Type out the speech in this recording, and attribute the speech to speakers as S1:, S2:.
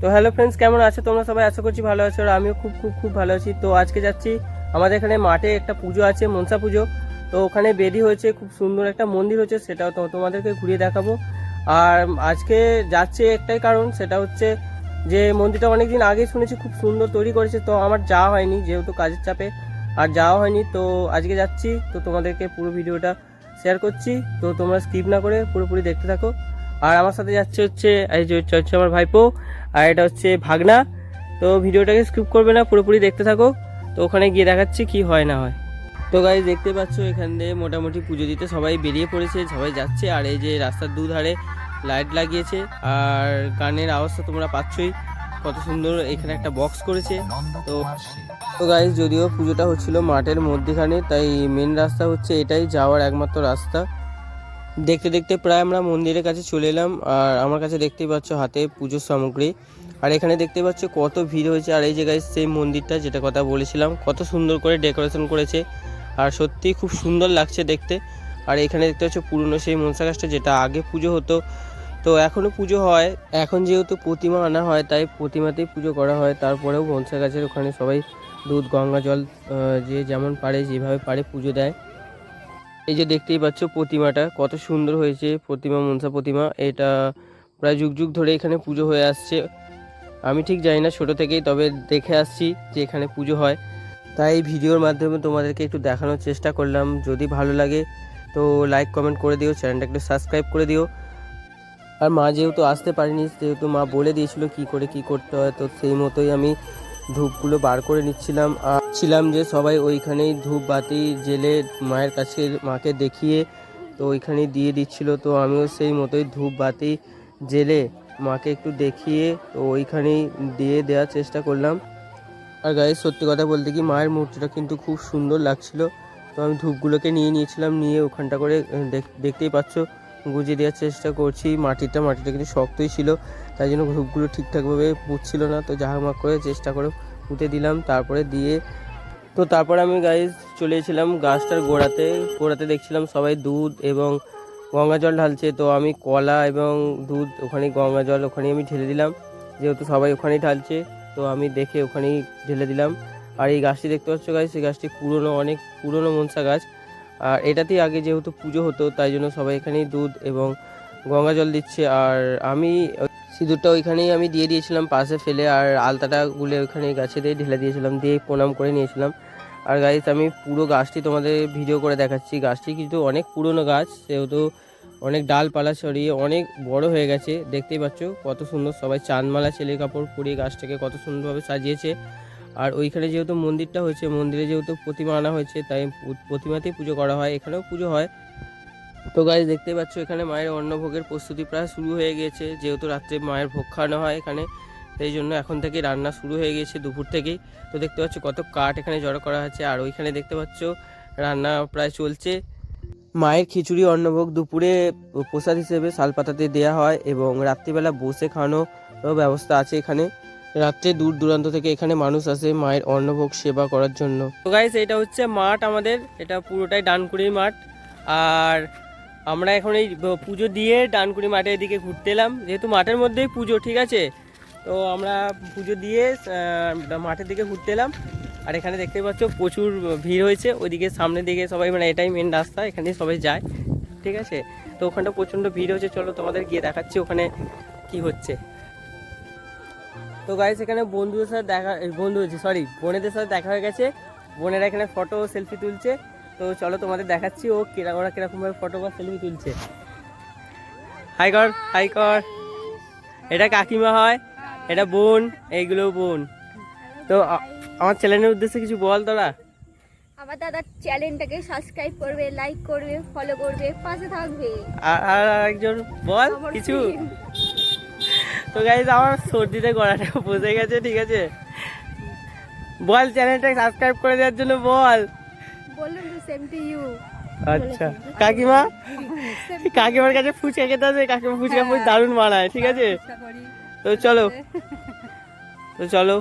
S1: তো hello friends কেমন আছো? তোমরা সবাই আশা করছি ভালো আছো আর আমিও খুব খুব খুব ভালো আছি। তো আজকে যাচ্ছি, আমাদের এখানে মাঠে একটা পুজো আছে, মনসা পুজো। তো ওখানে বেদি হয়েছে, খুব সুন্দর একটা মন্দির হয়েছে, সেটাও তো তোমাদেরকে ঘুরিয়ে দেখাবো। আর আজকে যাচ্ছে একটাই কারণ, সেটা হচ্ছে যে মন্দিরটা অনেকদিন আগে শুনেছি, খুব সুন্দর তৈরি করেছে, তো আমার যাওয়া হয়নি, যেহেতু কাজের চাপে আর যাওয়া হয়নি। তো আজকে যাচ্ছি, তো তোমাদেরকে পুরো ভিডিওটা শেয়ার করছি, তো তোমরা স্কিপ না করে পুরোপুরি দেখতে থাকো। আর আমার সাথে যাচ্ছে হচ্ছে হচ্ছে আমার ভাইপো, আর এটা হচ্ছে ভাগনা। তো ভিডিওটাকে স্কিপ করবে না, পুরোপুরি দেখতে থাকো। তো ওখানে গিয়ে দেখাচ্ছি কি হয় না হয়। তো গাইজ দেখতে পাচ্ছ এখান দিয়ে মোটামুটি পুজো দিতে সবাই বেরিয়ে পড়েছে, সবাই যাচ্ছে। আর এই যে রাস্তার দুধারে লাইট লাগিয়েছে। আর গানের আওয়াজটা তোমরা পাচ্ছই। কত সুন্দর এখানে একটা বক্স করেছে। তো তো গাইজ যদিও পুজোটা হচ্ছিল মাঠের মধ্যেখানে, তাই মেন রাস্তা হচ্ছে এটাই যাওয়ার একমাত্র রাস্তা। দেখতে দেখতে প্রায় আমরা মন্দিরের কাছে চলে এলাম, আর আমার কাছে দেখতেই পাচ্ছ হাতে পুজোর সামগ্রী। আর এখানে দেখতে পাচ্ছ কত ভিড় হয়েছে, আর এই জায়গায় সেই মন্দিরটা যেটা কথা বলেছিলাম, কত সুন্দর করে ডেকোরেশন করেছে, আর সত্যি খুব সুন্দর লাগছে দেখতে। আর এখানে দেখতে পাচ্ছ পুরনো সেই মনসা গাছটা যেটা আগে পুজো হতো। তো এখনও পুজো হয়, এখন যেহেতু প্রতিমা আনা হয়, তাই প্রতিমাতেই পুজো করা হয়। তারপরেও মনসা গাছের ওখানে সবাই দুধ, গঙ্গা জল যে যেমন পারে, যেভাবে পারে পুজো দেয়। এই যে দেখতেই পাচ্ছ প্রতিমাটা, কত সুন্দর হয়েছে প্রতিমা, মনসা প্রতিমা। এটা প্রায় যুগ যুগ ধরে এখানে পুজো হয়ে আসছে। আমি ঠিক জানি না ছোটো থেকেই, তবে দেখে আসছি যে এখানে পুজো হয়। তাই এই ভিডিওর মাধ্যমে তোমাদেরকে একটু দেখানোর চেষ্টা করলাম। যদি ভালো লাগে, তো লাইক কমেন্ট করে দিও চ্যানেলটা একটু সাবস্ক্রাইব করে দিও। আর মা যেহেতু আসতে পারিনি যেহেতু মা বলে দিয়েছিল কি করে কি করতে হয়, তো সেই মতোই আমি ধূপগুলো বার করে নিচ্ছিলাম। আর ছিলাম যে সবাই ওইখানেই ধূপ বাতি জেলে মায়ের কাছে মাকে দেখিয়ে তো ওইখানেই দিয়ে দিচ্ছিল। তো আমিও সেই মতোই ধূপ বাতি জেলে মাকে একটু দেখিয়ে তো ওইখানেই দিয়ে দেওয়ার চেষ্টা করলাম। আর গায়ে সত্যি কথা বলতে কি মায়ের মূর্তিটা কিন্তু খুব সুন্দর লাগছিল। তো আমি ধূপগুলোকে নিয়ে নিয়েছিলাম, নিয়ে ওখানটা করে দেখতেই পাচ্ছ, গুজিয়ে দেওয়ার চেষ্টা করছি। মাটিটা মাটিটা কিন্তু শক্তই ছিল, তাই জন্য ধূপগুলো ঠিকঠাকভাবে পুঁতছিল না। তো জাহামাক করে চেষ্টা করে পুঁতে দিলাম, তারপরে দিয়ে তো তারপর আমি গাইজ চলে গাছটার গোড়াতে। গোড়াতে দেখছিলাম সবাই দুধ এবং গঙ্গা জল ঢালছে। তো আমি কলা এবং দুধ ওখানে গঙ্গা জল ওখানেই আমি ঢেলে দিলাম। যেহেতু সবাই ওখানেই ঢালছে, তো আমি দেখে ওখানেই ঢেলে দিলাম। আর এই গাছটি দেখতে পাচ্ছ গাছ সেই গাছটি পুরনো, অনেক পুরনো মনসা গাছ। আর এটাতেই আগে যেহেতু পুজো হতো, তাই জন্য সবাই এখানেই দুধ এবং গঙ্গা জল দিচ্ছে। আর আমি সিঁদুরটা ওইখানেই আমি দিয়ে দিয়েছিলাম, পাশে ফেলে আর আলতাটা গুলে ওইখানে গাছে দিয়ে ঢেলে দিয়েছিলাম, দিয়ে প্রণাম করে নিয়েছিলাম। আর গাছ আমি পুরো গাছটি তোমাদের ভিডিও করে দেখাচ্ছি। গাছটি কিন্তু অনেক পুরনো গাছ সেহেতু অনেক ডালপালা ছড়িয়ে অনেক বড় হয়ে গেছে। দেখতেই পাচ্ছ কত সুন্দর সবাই চাঁদমালা ছেলে কাপড় পরিয়ে গাছটাকে কত সুন্দরভাবে সাজিয়েছে। আর ওইখানে যেহেতু মন্দিরটা হয়েছে, মন্দিরে যেহেতু প্রতিমা আনা হয়েছে, তাই প্রতিমাতেই পুজো করা হয়, এখানেও পুজো হয়। তো গাছ দেখতে পাচ্ছ, এখানে মায়ের অন্নভোগের প্রস্তুতি প্রায় শুরু হয়ে গিয়েছে যেহেতু রাত্রে মায়ের ভোগ খাওয়ানো হয় এখানে, সেই জন্য এখন থেকে রান্না শুরু হয়ে গিয়েছে দুপুর থেকেই। তো দেখতে পাচ্ছ, কত কাঠ এখানে জড়ো করা আছে। আর ওইখানে দেখতে পাচ্ছ, রান্না প্রায় চলছে। মায়ের খিচুড়ি, অন্নভোগ দুপুরে প্রসাদ হিসেবে শালপাতাতে দেওয়া হয় এবং রাত্রিবেলা বসে খাওয়ানোর ব্যবস্থা আছে এখানে। রাত্রে দূর দূরান্ত থেকে এখানে মানুষ আসে মায়ের অন্নভোগ সেবা করার জন্য। তো গাইস এটা হচ্ছে মাঠ আমাদের। এটা পুরোটাই ডানকুড়ির মাঠ। আর আমরা এখন এই পুজো দিয়ে ডানকুড়ি মাঠের এদিকে ঘুরতে এলাম। যেহেতু মাঠের মধ্যেই পুজো, ঠিক আছে? তো আমরা পুজো দিয়ে মাঠের দিকে ঘুরতে এলাম। আর এখানে দেখতে পাচ্ছ, প্রচুর ভিড় হয়েছে। ওইদিকে সামনের দিকে সবাই মানে এটাই মেন রাস্তা এখানে সবাই যায়, ঠিক আছে? তো ওখানটা প্রচণ্ড ভিড় হচ্ছে চলো তোমাদের গিয়ে দেখাচ্ছি ওখানে কি হচ্ছে। তো গাইস এখানে বন্ধুদের সাথে দেখা, বন্ধু হচ্ছে সরি বোনেদের সাথে দেখা হয়ে গেছে। বোনেরা এখানে ফটো সেলফি তুলছে। তো চলো তোমাদের দেখাচ্ছি ও কিরা ওরা কিরকমভাবে ফটো বা সেলফি তুলছে। হাই কর হাই কর। এটা কাকিমা হয় এটা বোন এইগুলো বোন। তো আমার চ্যানেলের উদ্দেশ্যে কিছু বল তোরা।
S2: আমার দাদা চ্যানেলটাকে সাবস্ক্রাইব করবে লাইক করবে ফলো করবে পাশে থাকবে।
S1: আর আর একজন বল কিছু। তো গাইজ আমার সর্দিতে গলাটা বসে গেছে ঠিক আছে? বল চ্যানেলটা সাবস্ক্রাইব করে দেওয়ার জন্য বল।
S2: বললাম তো সেম টু ইউ
S1: আচ্ছা। কাকিমা? কাকিমার কাছে ফুচকা খেতে আছে কাকিমা ফুচকা দারুণ বানায় ঠিক আছে? তো চলো। তো চলো।